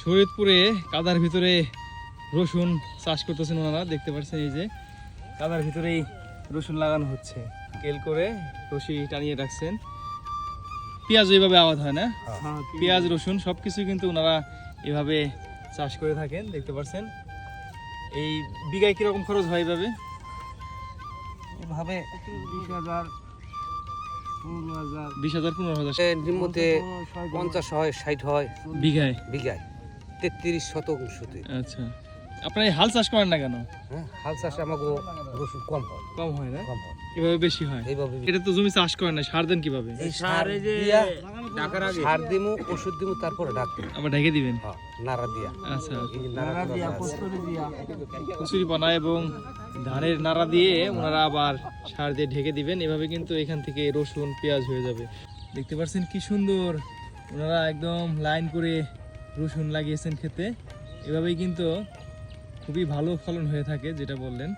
শরীয়তপুরে কাদার ভিতরে রসুন চাষ করতেছেন ওনারা দেখতে পাচ্ছেন এই যে। কাদার ভিতরেই রসুন লাগানো হচ্ছে। কেল করে রশি টানিয়ে রাখছেন। পেঁয়াজ এইভাবে আবাদ হয় না? পেঁয়াজ। রসুন সব কিছু কিন্তু ওনারা এভাবে চাষ করে থাকেন দেখতে পাচ্ছেন এই বিঘায় কীরকম খরচ হয় এভাবে? এভাবে বিশ হাজার পনেরো হাজার। বিশ হাজার পনেরো হাজার। নিম্নতে পঞ্চাশ হয় ষাট হয়। বিঘায়? বিঘায়। তেত্রিশ শতাংশতে আচ্ছা। আপনারা এই হাল চাষ করেন না কেন? হ্যাঁ হাল চাষে আমাকে রসুন কম হয়। কম হয় না? কম হয়। এভাবে বেশি হয়? এইভাবে এটা তো জমি চাষ করেন না সার দেন কীভাবে? এই সার দিয়া সার দিমু ওষুধ দিমু তারপরে ডাক দিমু। আবার ঢেকে দিবেন? হ্যাঁ নাড়া দিয়া। আচ্ছা। যে নাড়া দিয়া। কচুরি পানা এবং ধানের নাড়া দিয়ে ওনারা আবার সার দিয়ে ঢেকে দিবেন। এভাবে কিন্তু এখান থেকে রসুন পেঁয়াজ হয়ে যাবে। দেখতে পাচ্ছেন কি সুন্দর? ওনারা একদম লাইন করে রসুন লাগিয়েছেন খেতে। এভাবেই কিন্তু খুবই ভালো ফলন হয়ে থাকে যেটা বললেন।